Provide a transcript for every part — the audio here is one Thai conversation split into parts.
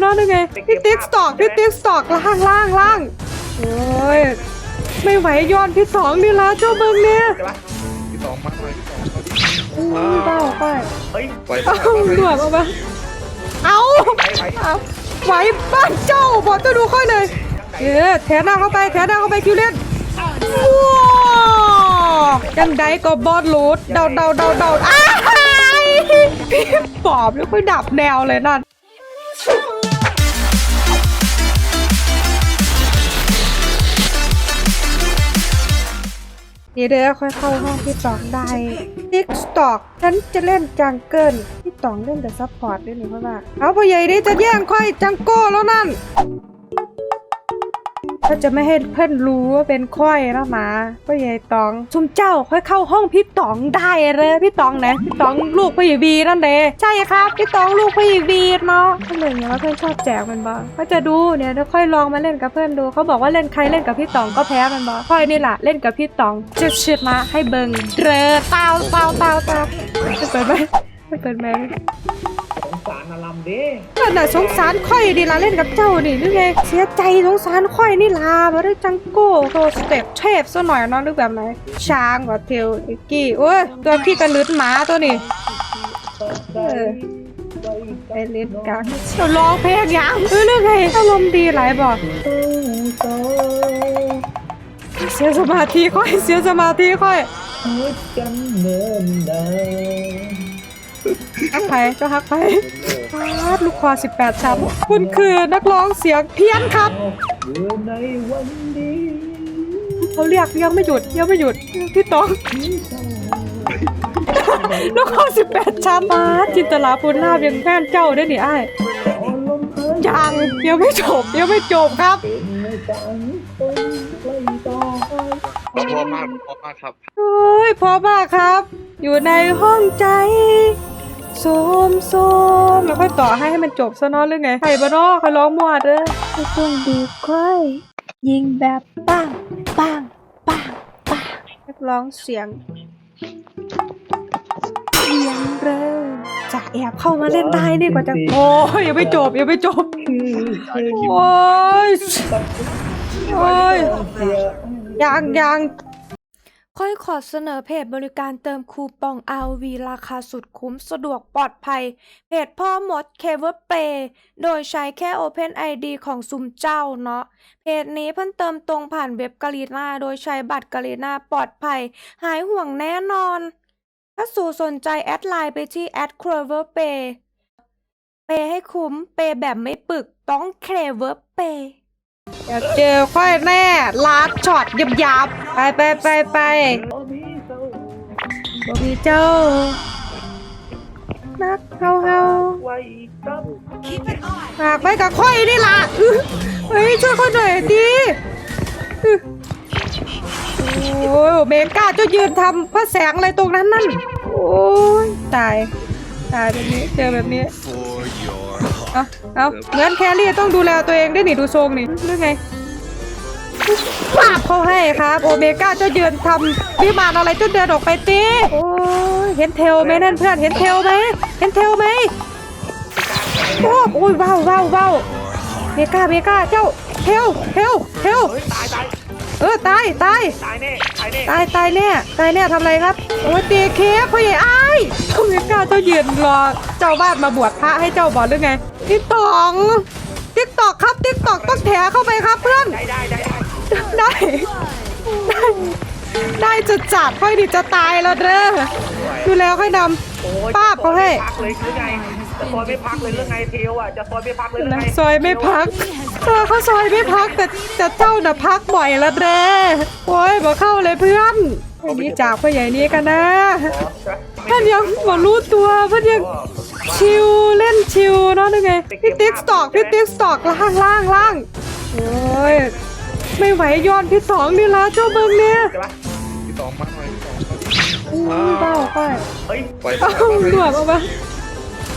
เนาะนึงไงพี่ติ๊กสตอกพี่ติ๊กสตอกล่างล่างล่างโอ้ยไม่ไหวยอดพี่สองนี่ละเจ้าเบิงเนี่ยใช่ปะพี่ตองมากเลยพี่ตองอุ้ยเบ้าไปเฮ้ยไปเอาหลวกเอาไปเอาไปไปเอาไหวบ้านเจ้าบอกจะดูค่อยเลยเออแถหน้าเข้าไปแถหน้าเข้าไปคิวเล่นว้าวยังไดก็บอสรูดเดาเดาเดาเดาอ้ายพี่ปอบแล้วค่อยดับแนวเลยนั่น เดี๋ยวเดี๋ยวค่อยเข้าห้องพี่ตองได้ติ๊กตอกฉันจะเล่นจังเกิลพี่ตองเล่นแต่ซัพพอร์ตด้วยนี่เพราะว่า เอาพ่อใหญ่ดิจะแย่งค่อยจังโก้แล้วนั่น ก็จะไม่ให้เพื่อนรู้ว่าเป็นค่อยแล้วนะพ่อใหญ่ตองชุมเจ้าค่อยเข้าห้องพี่ตองได้เลยพี่ตองนะพี่ตองลูกพ่อใหญ่บีนั่นเด้ใช่ครับพี่ตองลูกพ่อใหญ่บีเนาะเพื่อนอย่างว่าเพื่อนชอบแจกมันบ้างก็จะดูเนี่ยเดี๋ยวค่อยลองมาเล่นกับเพื่อนดูเขาบอกว่าเล่นใครเล่นกับพี่ตองก็แพ้มันบ้างค่อยนี่แหละเล่นกับพี่ตองจะชิดมาให้เบิงเรอเตาเตาเตาเตาไม่เปิดไหมไม่เปิดไหม สงสารอารัมเด้นั่นน่ะสงสารค่อยดีละเล่นกับเจ้านี่หรือไงเสียใจสงสารค่อยนี่ลาบ่ได้จังโก้โชว์สเต็ปเทพซะหน่อยเนาะหรือแบบไหนช้างกว่าเทลอิกกี้โอ้ยตัวพี่กระลึดหมาตัวนี้เออไปเล่นกันเดี๋ยวร้องเพลงยังเออเรื่องไงอารมณ์ดีหลายบอกเสียสมาธิค่อยเสียสมาธิค่อยหัวจำเนินนานฮักไปเจ้าฮักไปฟาด ลูกคอ 18 ชั้น คุณคือนักร้องเสียงเพี้ยนครับอยู่ในวันดีเขาเรียกยังไม่หยุดยังไม่หยุดพี่ตองนครสิบแปดชั้นมาจินตลาพูนลาบยังแม่นเจ้าได้หนิไอ้ายต่อลมหายยังยังไม่จบยังไม่จบครับเป็นในต่างคนใกล้ต่อไปพอมากพอมากครับโอ้ยพอมากครับ อยู่ในห้องใจ โสมโสมแล้วค่อยต่อให้ให้มันจบซะเนอะหรือไงใครบ้านอกเขาร้องมวดเด้อไม่ต้องดูค่อย ยิงแบบปังปังปังปังนักร้องเสียงเสียงเริ่มจะแอบเข้ามาเล่นได้นี่กว่าจะโอ้ยยังไม่จบยังไม่จบคือโอ้ยโอ้ยยังยัง ค่อยขอเสนอเพจบริการเติมคูปอง RV ราคาสุดคุ้มสะดวกปลอดภัย เพจพ่อมดเคเวอร์เปโดยใช้แค่ Open ID ของซุมเจ้าเนาะ เพจนี้เพิ่นเติมตรงผ่านเว็บกาลีนาโดยใช้บัตรกาลีนาปลอดภัย หายห่วงแน่นอน ถ้าสู่สนใจแอดไลน์ไปที่แอด c r e v e r p a y เปย์ให้คุ้ม เปแบบไม่ปึกต้อง c r e v e r p a y อยากเจอค่อยแน่ลาดช็อตยับยับไปไปไปไปโอ้มีเจ้าบมีเจ้า นักเฮาเฮาไว้ครับฝากไว้กับค่อยนี่ล่ะเฮ้ยช่วยเขาหน่อยดิโอ้ยเมก้าจ้ายืนทำพระแสงอะไรตรงนั้นนั่น โอ้ยตาย ตายแบบนี้เจอแบบนี้ เอาเอาเหมือนแครี่ต้องดูแลตัวเองด้วยนี่ดูทรงนี่หรือไงปาบเขาให้ครับโอเมก้าเจ้ายืนทำวิมานอะไรเจ้าเดินออกไปตีโอ้ยเห็นเทลไหมนั่นเพื่อนเห็นเทลไหมเห็นเทลไหมโอ้โอ้ยว้าวว้าวว้าวเมก้าเมก้าเจ้าเทลเทลเทลเฮ้ยตายตายเออตายตายตายแน่ตายแน่ตายตายแน่ตายแน่ทำอะไรครับโอ้ยตีเค้กพ่อใหญ่อ้ายคุณเมก้าเจ้ายืนรอเจ้าบ้านมาบวชพระให้เจ้าบอลหรือไง ติ๊กตองติ๊กตอกครับติ๊กตอกต้องแถเข้าไปครับเพื่อนได้ได้ได้ได้ได้ได้ ได้จะจัดค่อยดิจะตายแล้วเด้อดูแล้วค่อยนโอ้ยำป้าบเขาให้พักเลยหรือไงจะซอยไม่พักเลยหรือไงเทลอะจะซอยไม่พักเลยหรือไงซอยไม่พักเออเขาซอยไม่พักแต่แต่เจ้าน่ะพักบ่อยแล้วเด้อโอ้ยบอกเข้าเลยเพื่อนอันนี้จากพ่อใหญ่นี้กันนะท่านยังบ่รู้ตัวเพื่อนยัง ชิวเล่นชิวเนาะนึงไงพี่ติ๊กสตอกพี่ติ๊กสตอกล่างล่างล่างโอ้ยไม่ไหวยอดพี่สองนี่ละเจ้าเบิงเนี่ยใช่ปะพี่ตองมากเลยพี่ตองอุ้ยเบ้าไปเฮ้ยไปเอาหลวกออกมา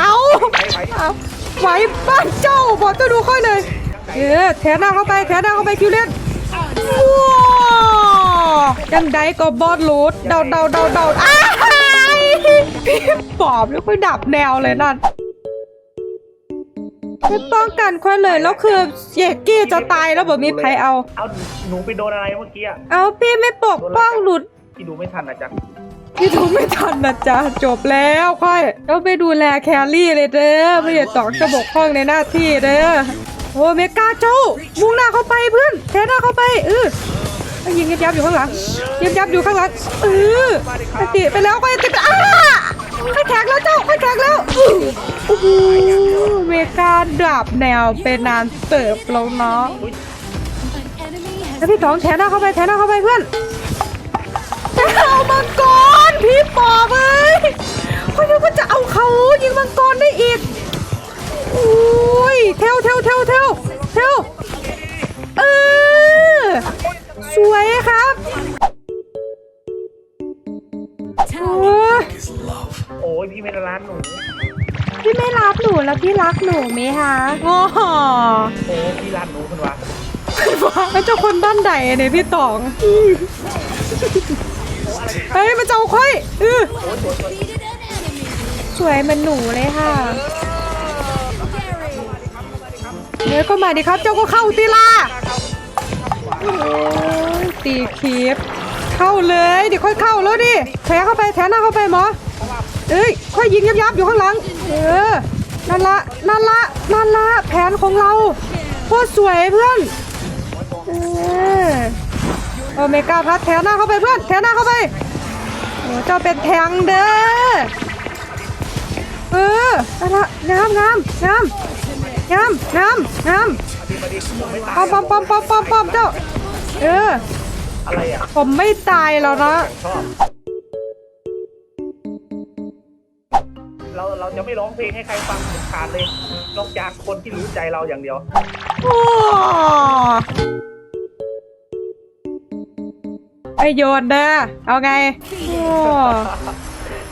เอาไปไปเอาไหวบ้านเจ้าบอกเจ้าดูค่อยเลยเออแถหน้าเข้าไปแถหน้าเข้าไปคิวเล่นว้าวยังไดก็บอสรูดเดาเดาเดาเดาอ้า ยพี่ปอบแล้วค่อยดับแนวเลยนั่นไม่ป้องกันค่อยเลยแล้วคือเยกกี้จะตายแล้วบ่มีใครเอา เอาหนูไปโดนอะไรเมื่อกี้อะเอาพี่ไม่ปกป้องหลุดพี่ดูไม่ทันนะจ๊ะพี่ถูกไม่ทันนะจ๊ะจบแล้วค่อยแล้วไปดูแลแครี่เลยเด้อไม่อย่าตอกจะบกพร่องในหน้าที่เด้อโอ้เมกาเจ้ามุ่งหน้าเข้าไปเพื่อนแทหน้าเข้าไปเออให้ ยิงยับยับอยู่ข้างหลังยับยับอยู่ข้างหลังเออไปติไปแล้วค่อติไปอ้าค่อยแข็งแล้วเจ้าค่อยแข็งแล้วโอ้โหเมกาดับแนวเป็นนานเติบแล้วเนาะแล้วพี่สองแทหน้าเข้าไปแทหน้าเข้าไปเพื่อนเอามังกรพี่ปอบเอ้ยเขาคิดว่าจะเอาเขายิงมังกรได้อีกอุ้ยเทวเทวเทวเทว รักหนูไหมคะอ๋อโอ้พี่ร้านหนูคุณวะแล้วเจ้าคนบ้านใดเนี่ยพี่ตองเฮ้ยมันจะเอาค่อยเออสวยเหมันหนูเลยค่ะเดี๋ยวก็มาดิครับเจ้าก็เข้าตีล่าโอ้ยตีคีบเข้าเลยเดี๋ยวค่อยเข้าแล้วดิแทเข้าไปแทหน้าเข้าไปหมอเอ้ยค่อยยิงยับยับๆอยู่ข้างหลังเออ นั่นละนั่นละนั่นละแผนของเราโคตรสวยเพื่อนเออโอเมก้าพัดแถวหน้าเข้าไปเพื่อนแถวหน้าเข้าไปโอ้เจ้าเป็นแทงเด้อเออนั่นละงามงามงามงามงามงามมาดิผมไม่ตายปอมปอมปอมปอมปอมปอมเจ้าเอออะไรอะผมไม่ตายแล้วนะ เราเราจะไม่ร้องเพลงให้ใครฟังเด็ดขาดเลย นอกจากคนที่รู้ใจเราอย่างเดียวโอ้ไอโยนเด้อเอาไงโอ้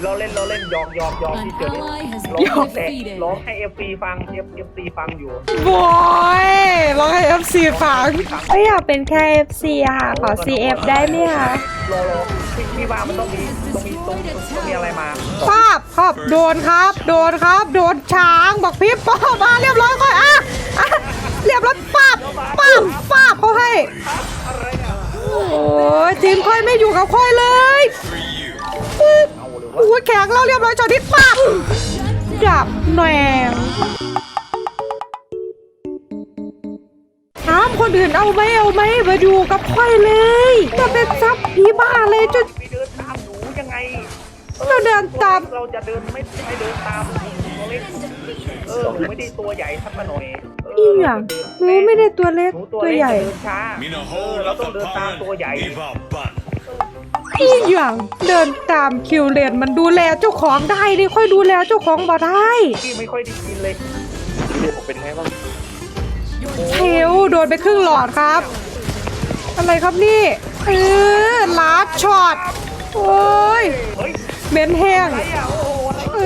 เราเล่นเราเล่นยอมยอมยอมที่เจอ An ally has ร้อง been แต่ defeated. ร้องให้เอฟซีฟังเอฟเอฟซีฟังอยู่บอยร้องให้ FC ฟังไม่อยากเป็นแค่ FC อะค่ะขอ CF ได้ไหมคะรอรอพี่พี่ว่ามันต้องมีต้องมีต้องต้องมีอะไรมาภาพ ครับโดนครับ โดนครับ โดนช้างบอกพี่ป้อมาเรียบร้อยค่อยอะอะเรียบร้อยป้าบป้าบป้าบเขาให้อะไรอะโอ้ยทีมค่อยไม่อยู่กับค่อยเลยปึ๊บโอ้ยแข็งแล้วเรียบร้อยจอดที่ป้าบจับแหนงถามคนอื่นเอาไหมเอาไหมมาอยู่กับค่อยเลยจะเป็นซับผีบ้าเลยจะ เราเดินตาม เราจะเดินไม่ไม่เดินตามหนูตัวเล็กเออหนูไม่ได้ตัวใหญ่ทักมาหน่อยเอีหยังหนูไม่ได้ตัวเล็กหนูตัตัววเล็กใหญ่จะเดินช้า Mina เออ hold เรา up ต้อง the เดินตามตัว pond. ใหญ่ Give up bun. อีหยังเดินตามคิวเลนมันดูแลเจ้าของได้ดิค่อยดูแลเจ้าของบ่ได้พี่ไม่ค่อยได้กินเลยเรียกผมเป็นไงบ้างเทลโดนไปครึ่งหลอดครับ อะไรครับนี่เออลาดช็อต โอ้ยเฮ้ยนแห้งอะไรอะโอ้โหอะไรเอ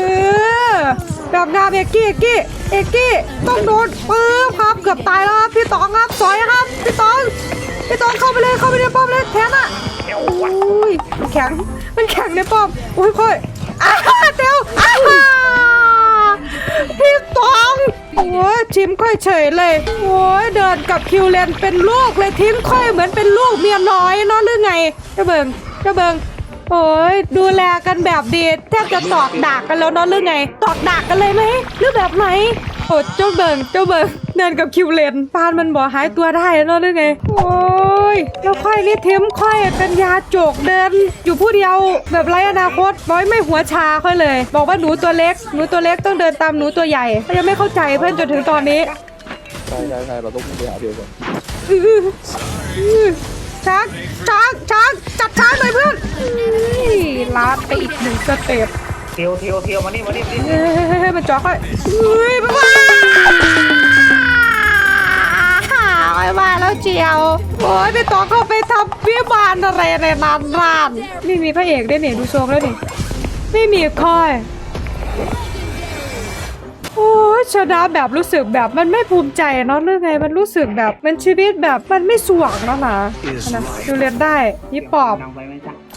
อแบบงามเอกกี้เอกกี้เอกกี้ต้องโดนปื้มครับเกือบตายแล้วครับพี่ตองครับสอยครับพี่ตองพี่ตองเข้าไปเลยเข้าไปในป้อมเลยแทนอะโอ้ยมันแข็งมันแข็งในป้อมโอ้ยค่อยอ้าเตียวอ้าพี่ตองโอ้ยชิมค่อยเฉยเลยโอ้ยเดินกับคิวเลนเป็นลูกเลยทิ้งค่อยเหมือนเป็นลูกเมียน้อยเนาะหรือไงเจ้าเบิงเจ้าเบิง โอ้ยดูแลกันแบบดีแทบจะตอกดากกันแล้วเนาะหรือไง ตอกดากกันเลยไหมหรือแบบไหนโอ้เจ้าเบิงเจ้าเบิงเดินกับคิวเลนปานมันบ่หายตัวได้เนาะหรือไง โอ้ยแล้วค่อยนี่เทมค่อยเป็นยาโจกเดิน อยู่ผู้เดียวแบบไร้อนาคตร้อยไม่หัวชาค่อยเลย บอกว่าหนูตัวเล็กหนูตัวเล็กต้องเดินตามหนูตัวใหญ่ก็ยังไม่เข้าใจเพื่อนจนถึงตอนนี้ใช่ใช่ใช่เราต้องไปหาเดียวกันอื้ออื้อช้างช้างช้างจัดช้างหน่อยเพื่อน อื้อลาดไปอีกหนึ่งสเต็ปเทียวเทียวเทียวมานี่มานี่นี่เฮ้ยมันจ่อค่อยอุ้ยบ้าไม่มาแล้วเจียว โอ้ยไปต่อเข้าไปทำวิบานอะไรในร้านร้านนี่มีพระเอกด้วยเนี่ยดูทรงแล้วนี่ไม่มีคอย โอ้ยชนะแบบรู้สึกแบบมันไม่ภูมิใจเนาะหรือไงมันรู้สึกแบบมันชีวิตแบบมันไม่สว่างแล้วนะนะดูเรียนได้ยี่ปอบนำไปไหมจ๊ะ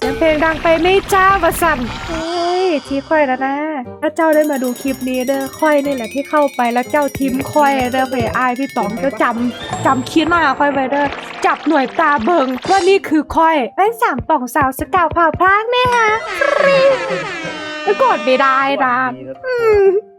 เสียงเพลงดังไปไหม่จ้าวะสันเฮ้ยทีค่อยแล้วนะ ถ้าเจ้าได้มาดูคลิปนี้เด้อค่อยนี่แหละที่เข้าไปแล้วเจ้าทิมค่อยเด้อไปอายพี่ต๋องเจ้าจำจำคิดมาค่อยไปเด้อจับหน่วยตาเบิงว่านี่คือค่อยเป็นสามป่องสาวสกาวผ่าพรางเนี่ยฮะฟรีแล้วกดไม่ได้นะดีนะอืม